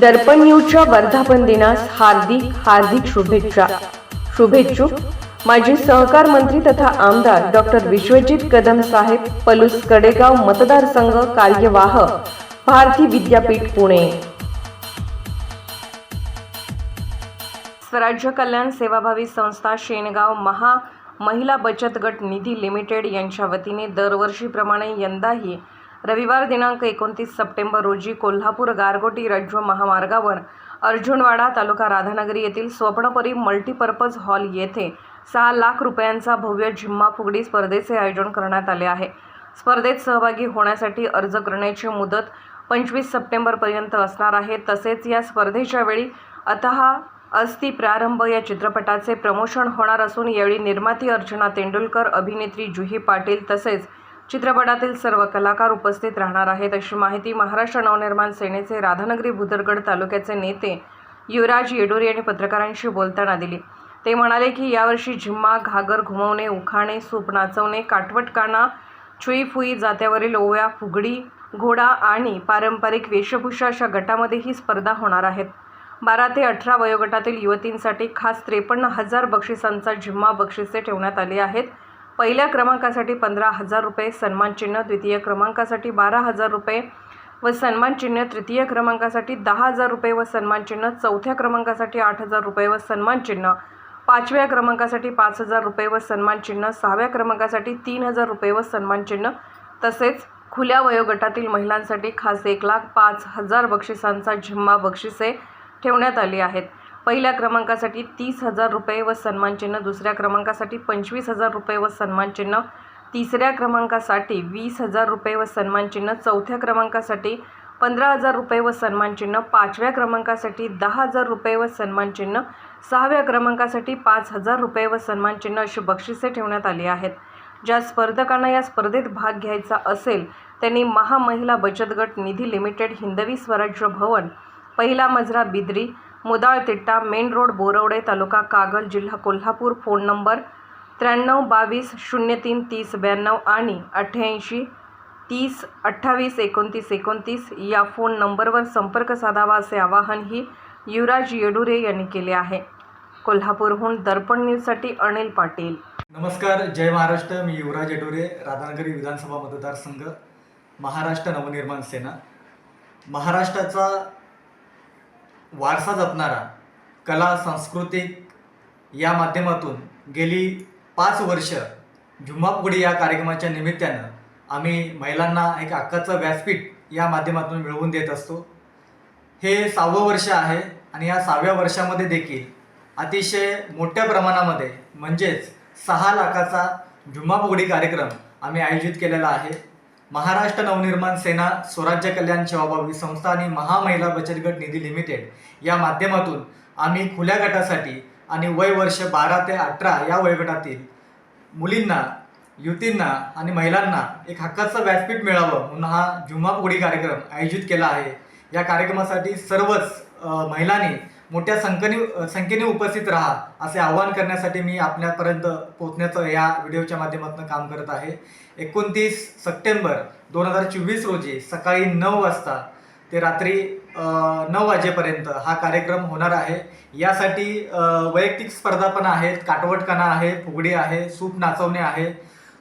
दर्पण न्यूजच्या वर्धापन दिनास हार्दिक हार्दिक शुभेच्छा. शुभेच्छुक माजी सहकार मंत्री तथा आमदार डॉक्टर विश्वजित कदम साहेब पलूस कडेगाव मतदारसंघ कार्यवाह भारती विद्यापीठ पुणे. स्वराज्य कल्याण सेवाभावी संस्था शेणगाव महा महिला बचत गट निधी लिमिटेड यांच्या वतीने दरवर्षीप्रमाणे यंदाही रविवार दिनांक एकोणतीस सप्टेंबर रोजी कोल्हापूर गारगोटी राज्य महामार्गावर अर्जुनवाडा तालुका राधानगरी येथील स्वप्नपरी मल्टीपर्पज हॉल येथे सहा लाख रुपयांचा भव्य झिम्मा फुगडी स्पर्धेचे आयोजन करण्यात आले आहे. स्पर्धेत सहभागी होण्यासाठी अर्ज करण्याची मुदत पंचवीस सप्टेंबरपर्यंत असणार आहे. तसेच या स्पर्धेच्या वेळी अतः अस्थि प्रारंभ या चित्रपटाचे प्रमोशन होणार असून यावेळी निर्माती अर्चना तेंडुलकर अभिनेत्री जुही पाटील तसेच चित्रपटातील सर्व कलाकार उपस्थित राहणार आहेत अशी माहिती महाराष्ट्र नवनिर्माण सेनेचे राधानगरी भुदरगड तालुक्याचे नेते युवराज येडोरे यांनी पत्रकारांशी बोलताना दिली. ते म्हणाले की यावर्षी झिम्मा घागर घुमवणे उखाणे सूप नाचवणे काटवटकाना छुईफुई जात्यावरील ओव्या फुगडी घोडा आणि पारंपरिक वेशभूषा अशा गटामध्ये ही स्पर्धा होणार आहेत. बारा ते अठरा वयोगटातील युवतींसाठी खास त्रेपन्न हजार बक्षिसांचा झिम्मा बक्षिसे ठेवण्यात आली आहेत. पहिल्या क्रमांकासाठी पंधरा हजार रुपये सन्मानचिन्ह द्वितीय क्रमांकासाठी बारा हजार रुपये व सन्मानचिन्ह तृतीय क्रमांकासाठी दहा हजार रुपये व सन्मानचिन्ह चौथ्या क्रमांकासाठी आठ हजार रुपये व सन्मानचिन्ह पाचव्या क्रमांकासाठी पाच हजार रुपये व सन्मानचिन्ह सहाव्या क्रमांकासाठी तीन हजार रुपये व सन्मानचिन्ह तसेच खुल्या वयोगटातील महिलांसाठी खास एक लाख पाच हजार बक्षिसांचा झिम्मा बक्षिसे ठेवण्यात आली आहेत. पहिल्या क्रमांकासाठी तीस हजार रुपये व सन्मानचिन्ह दुसऱ्या क्रमांकासाठी पंचवीस हजार रुपये व सन्मानचिन्ह तिसऱ्या क्रमांकासाठी वीस हजार रुपये व सन्मानचिन्ह चौथ्या क्रमांकासाठी पंधरा हजार रुपये व सन्मानचिन्ह पाचव्या क्रमांकासाठी दहा हजार रुपये व सन्मानचिन्ह सहाव्या क्रमांकासाठी पाच हजार रुपये व सन्मानचिन्ह अशी बक्षिसे ठेवण्यात आली आहेत. ज्या स्पर्धकांना या स्पर्धेत भाग घ्यायचा असेल त्यांनी महामहिला बचत गट निधी लिमिटेड हिंदवी स्वराज्य भवन पहिला मजरा बिद्री मुदाळतिट्टा मेन रोड बोरवडे तालुका कागल जिल्हा कोल्हापूर फोन नंबर त्र्याण्णव बावीस शून्य तीन तीस ब्याण्णव आणि अठ्ठ्याऐंशी तीस अठ्ठावीस एकोणतीस एकोणतीस या फोन नंबरवर संपर्क साधावा असे आवाहनही युवराज येडुरे यांनी केले आहे. कोल्हापूरहून दर्पण न्यूजसाठी अनिल पाटील. नमस्कार जय महाराष्ट्र. मी युवराज येडुरे राधानगरी विधानसभा मतदारसंघ महाराष्ट्र नवनिर्माण सेना. महाराष्ट्राचा वारसा जपणारा कला सांस्कृतिक या माध्यमातून गेली पाच वर्ष झुम्मापुगडी या कार्यक्रमाच्या निमित्तानं आम्ही महिलांना एक हक्काचं व्यासपीठ या माध्यमातून मिळवून देत असतो. हे सहावं वर्ष आहे आणि या सहाव्या वर्षामध्ये देखील अतिशय मोठ्या प्रमाणामध्ये म्हणजेच सहा लाखाचा झुम्मा फुगडी कार्यक्रम आम्ही आयोजित केलेला आहे. महाराष्ट्र नवनिर्माण सेना स्वराज्य कल्याण सेवाभावी संस्था आणि महामहिला बचत गट निधी लिमिटेड या माध्यमातून आम्ही खुल्या गटासाठी आणि वय वर्ष बारा ते अठरा या वयोगटातील मुलींना युतींना आणि महिलांना एक हक्काचं व्यासपीठ मिळावं म्हणून हा जुमा कार्यक्रम आयोजित केला आहे. या कार्यक्रमासाठी सर्वच महिलांनी मोठ्या संख्येने संख्येने उपस्थित राहा असे आवाहन करण्यासाठी मी आपल्यापर्यंत पोहोचण्याचं या व्हिडिओच्या माध्यमातून काम करत आहे. एकोणतीस सप्टेंबर दोन हजार चोवीस रोजी सकाळी नऊ वाजता ते रात्री नऊ वाजेपर्यंत हा कार्यक्रम होणार आहे. यासाठी वैयक्तिक स्पर्धा पण आहेत काटवटकाना आहे फुगडी आहे सूप नाचवणे आहे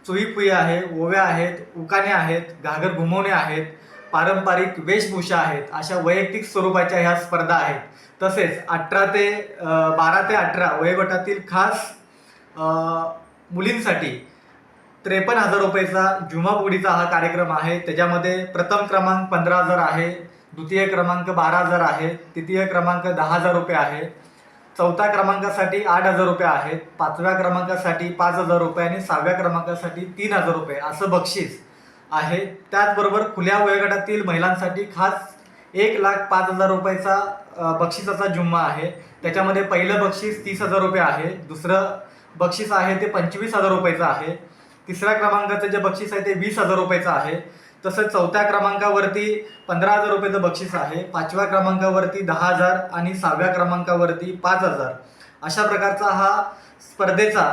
चोईपुई आहे ओव्या आहेत उकाणे आहेत घागर घुमवणे आहेत पारंपरिक वेशभूषा आहेत अशा वैयक्तिक स्वरूपाच्या ह्या स्पर्धा आहेत. तसेच अठरा ते बारा ते अठरा वयोगटातील खास मुलींसाठी त्रेपन्न हजार रुपयेचा जुमाबुडीचा हा कार्यक्रम आहे. त्याच्यामध्ये प्रथम क्रमांक पंधरा हजार आहे द्वितीय क्रमांक बारा हजार आहे तृतीय क्रमांक दहा हजार रुपये आहे चौथ्या क्रमांकासाठी आठ हजार रुपये आहेत पाचव्या क्रमांकासाठी पाच हजार रुपये आणि सहाव्या क्रमांकासाठी तीन हजार रुपये. असं बक्षीस आहे. त्याचबरोबर खुल्या वयोगटातील महिलांसाठी खास एक लाख पाच हजार रुपयाचा बक्षिसाचा जुम्मा आहे. त्याच्यामध्ये पहिलं बक्षीस तीस हजार रुपये आहे. दुसरं बक्षीस आहे ते पंचवीस हजार रुपयाचं आहे. तिसऱ्या क्रमांकाचं जे बक्षीस आहे ते वीस हजार रुपयाचं आहे. तसंच चौथ्या क्रमांकावरती पंधरा हजार रुपयाचं बक्षीस आहे. पाचव्या क्रमांकावरती दहा हजार आणि सहाव्या क्रमांकावरती पाच हजार. अशा प्रकारचा हा स्पर्धेचा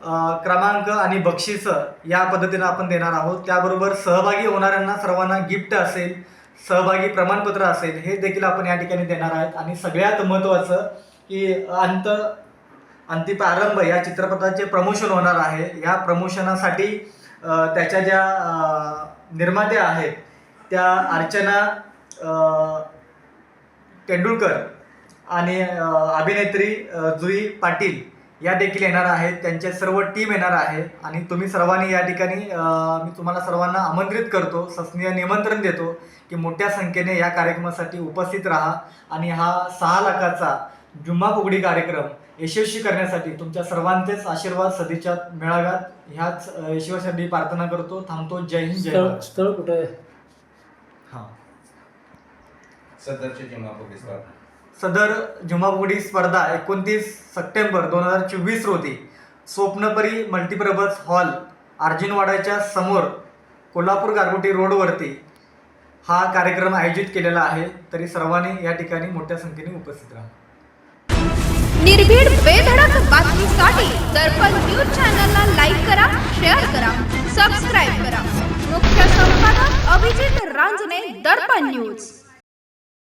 क्रमांक आणि बक्षीस या पद्धतीनं आपण देणार आहोत. त्याबरोबर सहभागी होणाऱ्यांना सर्वांना गिफ्ट असेल सहभागी प्रमाणपत्र असेल हे देखील आपण या ठिकाणी देणार आहेत. आणि सगळ्यात महत्त्वाचं की अंत अंतिप्रारंभ या चित्रपटाचे प्रमोशन होणार आहे. या प्रमोशनासाठी त्याच्या ज्या निर्मात्या आहेत त्या अर्चना तेंडुलकर आणि अभिनेत्री जुई पाटील या देखील येणार आहेत. त्यांचे सर्व टीम येणार आहे. आणि तुम्ही सर्वांनी या ठिकाणी मी तुम्हाला सर्वांना आमंत्रित करतो. सस्नीय निमंत्रण देतो की मोठ्या संख्येने या कार्यक्रमासाठी उपस्थित राहा. आणि हा सहा लाखाचा जुम्मा फुगडी कार्यक्रम यशस्वी करण्यासाठी तुमच्या सर्वांचेच आशीर्वाद सदिच्छा मिळाव्यात. ह्याच यशस्वीसाठी प्रार्थना करतो. थांबतो. जय हिंद जय स्थळ कुठं आहे? हां. सदरची पोलीस स्पर्धा सदर जुमाबुडी स्पर्धा एकोणतीस सप्टेंबर दोन हजार चोवीस रोजी स्वप्नपरी मल्टीपर्पज हॉल अर्जुनवाड्याच्या समोर कोल्हापूर गारगोटी रोडवरती हा कार्यक्रम आयोजित केलेला आहे. तरी सर्वांनी या ठिकाणी मोठ्या संख्येने उपस्थित राहा. निर्भीड बेधडक बातमीसाठी दर्पण न्यूज चॅनलला लाईक करा शेअर करा सबस्क्राईब करा. मुख्य संपादक अभिजित रांजणे दर्पण न्यूज.